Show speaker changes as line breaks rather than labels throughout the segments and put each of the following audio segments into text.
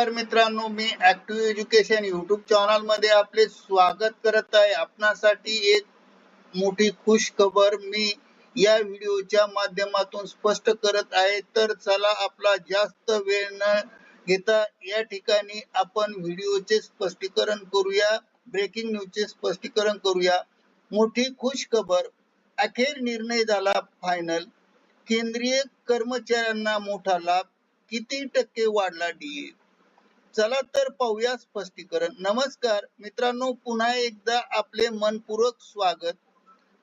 नमस्कार मित्रांनो मी ऍक्टिव्ह एज्युकेशन युट्यूब चॅनलमध्ये आपले स्वागत करत आहे. आपणासाठी एक मोठी खुश खबर मी या व्हिडिओच्या माध्यमातून स्पष्ट करत आहे. तर चला आपला जास्त वेळ न घेता या ठिकाणी आपण व्हिडिओचे स्पष्टीकरण करूया. ब्रेकिंग न्यूजचे स्पष्टीकरण करूया. मोठी खुश खबर. अखेर निर्णय झाला फायनल केंद्रीय कर्मचाऱ्यांना मोठा लाभ. किती टक्के वाढला डीए चला तर पाहूया स्पष्टीकरण. नमस्कार मित्रांनो पुन्हा एकदा आपले मनपूर्वक स्वागत.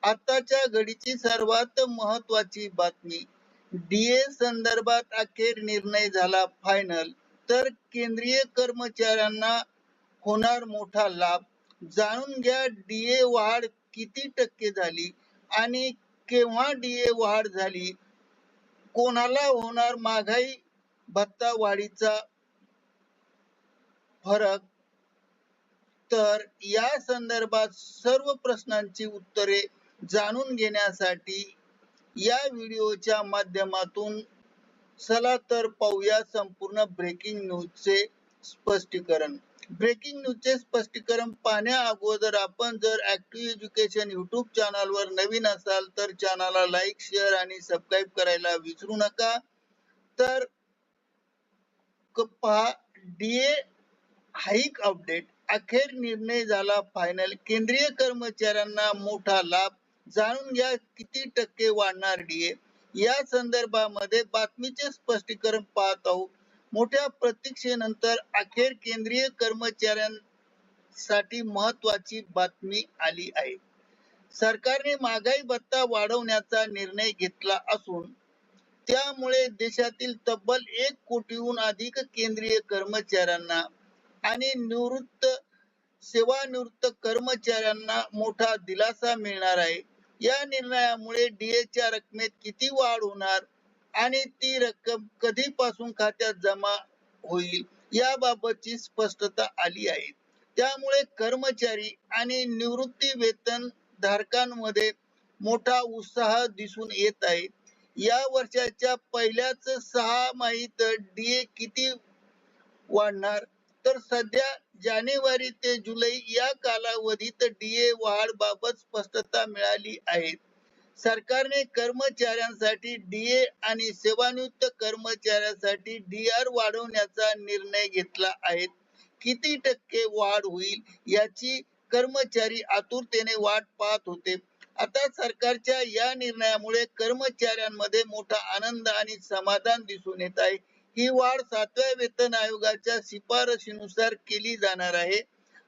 आताच्या घडीची सर्वात महत्वाची बातमी. डीए संदर्भात अखेर निर्णय झाला फायनल तर केंद्रीय कर्मचाऱ्यांना होणार मोठा लाभ. जाणून घ्या डीए वाढ किती टक्के झाली आणि केव्हा डीए वाढ झाली? कोणाला होणार महागाई भत्ता वाढीचा फरक? तर या संदर्भात सर्व प्रश्नांची उत्तरे जाणून घेण्यासाठी या व्हिडिओच्या माध्यमातून चला तर पाहूया संपूर्ण ब्रेकिंग न्यूजचे स्पष्टीकरण. ब्रेकिंग न्यूजचे स्पष्टीकरण पाहण्या अगोदर आपण जर ऍक्टिव्ह एज्युकेशन युट्यूब चॅनलवर नवीन असाल तर चॅनलला लाईक शेअर आणि सबस्क्राईब करायला विसरू नका. तर पहा डीए हाईक अपडेट. अखेर निर्णय झाला फायनल केंद्रीय कर्मचाऱ्यांना मोठा लाभ. जाणून घ्या किती टक्के वाढणार डीए या संदर्भामध्ये बातमीचे स्पष्टीकरण पाहत आहोत. मोठ्या प्रतीक्षेनंतर अखेर केंद्रीय कर्मचाऱ्यांसाठी महत्वाची बातमी आली आहे. सरकारने महागाई भत्ता वाढवण्याचा निर्णय घेतला असून त्यामुळे देशातील तब्बल एक कोटीहून अधिक केंद्रीय कर्मचाऱ्यांना आणि निवृत्त सेवानिवृत्त कर्मचाऱ्यांना मोठा दिलासा मिळणार आहे. या निर्णयामुळे डीए च्या रकमेत किती वाढ होणार आणि ती रक्कम कधीपासून खात्यात जमा होईल याबाबतची स्पष्टता आली आहे. त्यामुळे कर्मचारी आणि निवृत्ती वेतन धारकांमध्ये मोठा उत्साह दिसून येत आहे. या वर्षाच्या पहिल्याच सहा माहीत डीए किती वाढणार? तर सध्या जानेवारी ते जुलै या कालावधीत डीए वाढ बाबत स्पष्टता मिळाली आहे. सरकारने कर्मचाऱ्यांसाठी डीए आणि सेवानिवृत्त कर्मचाऱ्यांसाठी डीआर वाढवण्याचा निर्णय घेतला आहे. किती टक्के वाढ होईल याची कर्मचारी आतुरतेने वाट पाहत होते. आता सरकारच्या या निर्णयामुळे कर्मचाऱ्यांमध्ये मोठा आनंद आणि समाधान दिसून येत आहे. ही वाढ सातव्या वेतन आयोगाच्या शिफारशीनुसार केली जाणार आहे.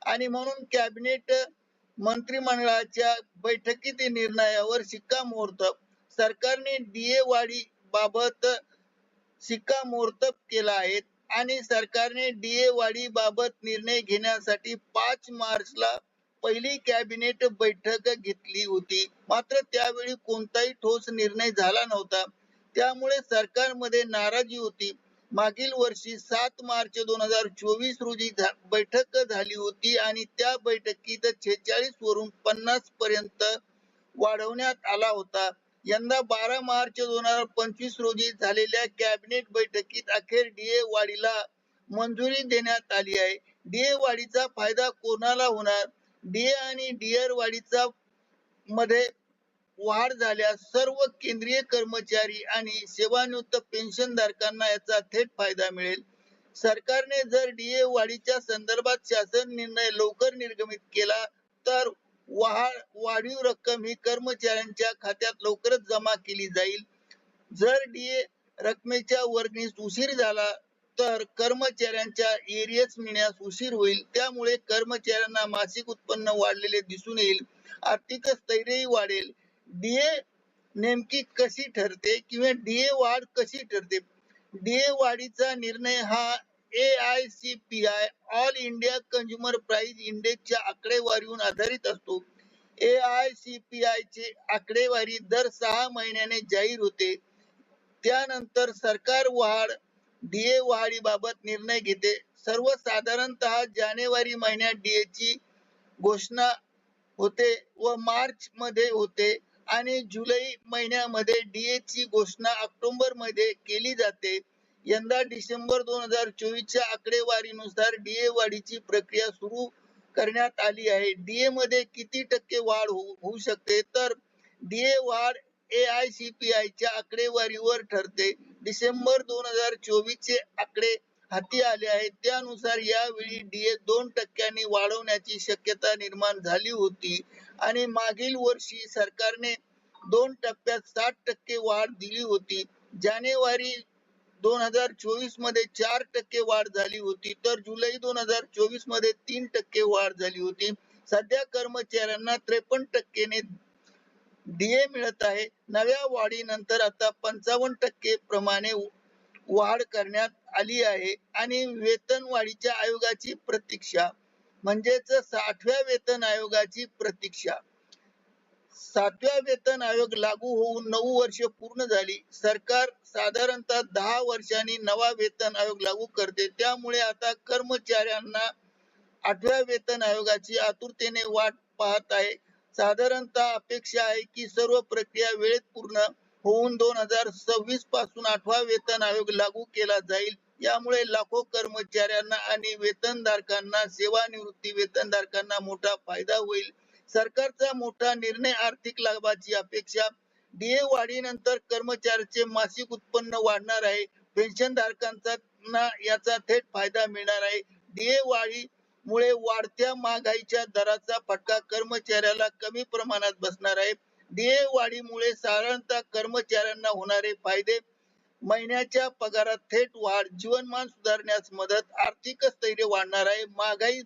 आणि म्हणून कॅबिनेट मंत्रिमंडळाच्या बैठकीतील निर्णयावर शिक्कामोर्तब. सरकारने डीए वाढी बाबत शिक्कामोर्तब केला आहे आणि सरकारने डीए वाढी बाबत निर्णय घेण्यासाठी पाच मार्चला पहिली कॅबिनेट बैठक घेतली होती. मात्र त्यावेळी कोणताही ठोस निर्णय झाला नव्हता. त्यामुळे सरकारमध्ये नाराजी होती. मागील वर्षी सात मार्च दोन हजार चोवीस रोजी बैठक झाली होती आणि त्या बैठकीत छेचाळीस वरून पन्नास पर्यंत वाढवण्यात आला होता. यंदा बारा मार्च दोन हजार पंचवीस रोजी झालेल्या कॅबिनेट बैठकीत अखेर डीए वाढीला मंजुरी देण्यात आली आहे. डीए वाढीचा फायदा कोणाला होणार? डीए आणि डीआर वाढीचा मध्ये वाढ झाल्यास सर्व केंद्रीय कर्मचारी आणि सेवानिवृत्त पेन्शन धारकांना याचा थेट फायदा मिळेल. सरकारने जर डीए वाढीच्या संदर्भात शासन निर्णय लवकर निर्गमित केला तर वाढीव रक्कम ही कर्मचाऱ्यांच्या खात्यात लवकरच जमा केली जाईल. जर डीए रकमेच्या वर्गणीस उशीर झाला तर कर्मचाऱ्यांच्या एरियस मिळण्यास उशीर होईल. त्यामुळे कर्मचाऱ्यांना मासिक उत्पन्न वाढलेले दिसून येईल. आर्थिक स्थैर्यही वाढेल. डीए नेमकी कशी ठरते किंवा डीए वाढ कशी ठरते? डीए वाढीचा निर्णय हा A I C P I all India consumer price इंडेक्सच्या आकडेवारीवर आधारित असतो. A I C P I ची आकडेवारी दर सहा महिन्याने जाहीर होते. त्यानंतर सरकार वाढ डीए वाढीबाबत निर्णय घेते. सर्वसाधारणतः जानेवारी महिन्यात डीए ची घोषणा होते व मार्च मध्ये होते. आणि जुलै महिन्यामध्ये डीए ची घोषणा ऑक्टोबरमध्ये केली जाते. यंदा डिसेंबर दोन हजार चोवीसच्या आकडेवारीनुसार डीए वाढीची प्रक्रिया सुरू करण्यात आली आहे. डीए मध्ये किती टक्के वाढ हो-, होऊ शकते? तर डीए वाढ A I C P I च्या आकडेवारीवर ठरते. डिसेंबर दोन हजार चोवीस चे आकडे हाती आले आहेत त्यानुसार यावेळी डीए दोन टक्क्यांनी वाढवण्याची शक्यता निर्माण झाली होती. आणि मागील वर्षी सरकारने दोन टप्प्यात सात टक्के वाढ दिली होती. जानेवारी दोन हजार चोवीसमध्ये चार टक्के वाढ झाली होती. तर जुलै दोन हजार चोवीसमध्ये तीन टक्के वाढ झाली होती. सध्या कर्मचाऱ्यांना त्रेपन्न टक्केने डीए मिळत आहे. नव्या वाढीनंतर आता पंचावन्न टक्के प्रमाणे वाढ करण्यात आली आहे आणि वेतन वाढीच्या आयोगाची प्रतीक्षा म्हणजेच साठव्या वेतन आयोगाची प्रतीक्षा. सातव्या वेतन आयोग लागू होऊन नऊ वर्ष पूर्ण झाली. सरकार साधारणतः दहा वर्षांनी नवा वेतन आयोग लागू करते. त्यामुळे आता कर्मचाऱ्यांना आठव्या वेतन आयोगाची आतुरतेने वाट पाहत आहे. साधारणतः अपेक्षा आहे की सर्व प्रक्रिया वेळेत पूर्ण होऊन दोन हजार सव्वीसपासून आठवा वेतन आयोग लागू केला जाईल. यामुळे लाखो कर्मचाऱ्यांना आणि वेतनधारकांना सेवानिवृत्ती वेतनधारकांना मोठा फायदा होईल. सरकारचा मोठा निर्णय आर्थिक लाभाची अपेक्षा. डीए वाढीनंतर कर्मचाऱ्याचे मासिक उत्पन्न वाढणार आहे. पेन्शन धारकांचा याचा थेट फायदा मिळणार आहे. डीए वाढी मुळे वाढत्या महागाईच्या दराचा फटका कर्मचाऱ्याला कमी प्रमाणात बसणार आहे. डीए वाढीमुळे साधारणतः कर्मचाऱ्यांना होणारे फायदे महिन्याच्या पगारात थेट वाढ जीवनमान सुधारण्यास मदत आर्थिक स्थैर्य वाढणार आहे महागाई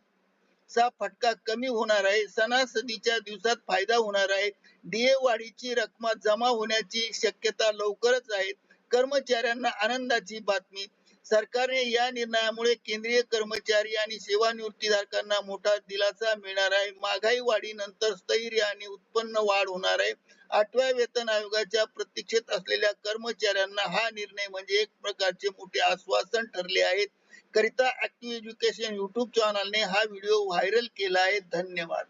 चा फटका कमी होणार आहे सणासुदीच्या दिवसात फायदा होणार आहे डीए वाढीची रक्कम जमा होण्याची शक्यता लवकरच आहे. कर्मचाऱ्यांना आनंदाची बातमी सरकारने या निर्णयामुळे केंद्रीय कर्मचारी आणि सेवानिवृत्तीधारकांना मोठा दिलासा मिळणार आहे. महागाई वाढीनंतर स्थैर्य आणि उत्पन्न वाढ होणार आहे. आठव्या वेतन आयोगाच्या प्रतीक्षेत असलेल्या कर्मचाऱ्यांना हा निर्णय म्हणजे एक प्रकारचे मोठे आश्वासन ठरले आहे करिता ऍक्टिव्ह एज्युकेशन युट्यूब चॅनलने हा व्हिडिओ व्हायरल केला आहे. धन्यवाद.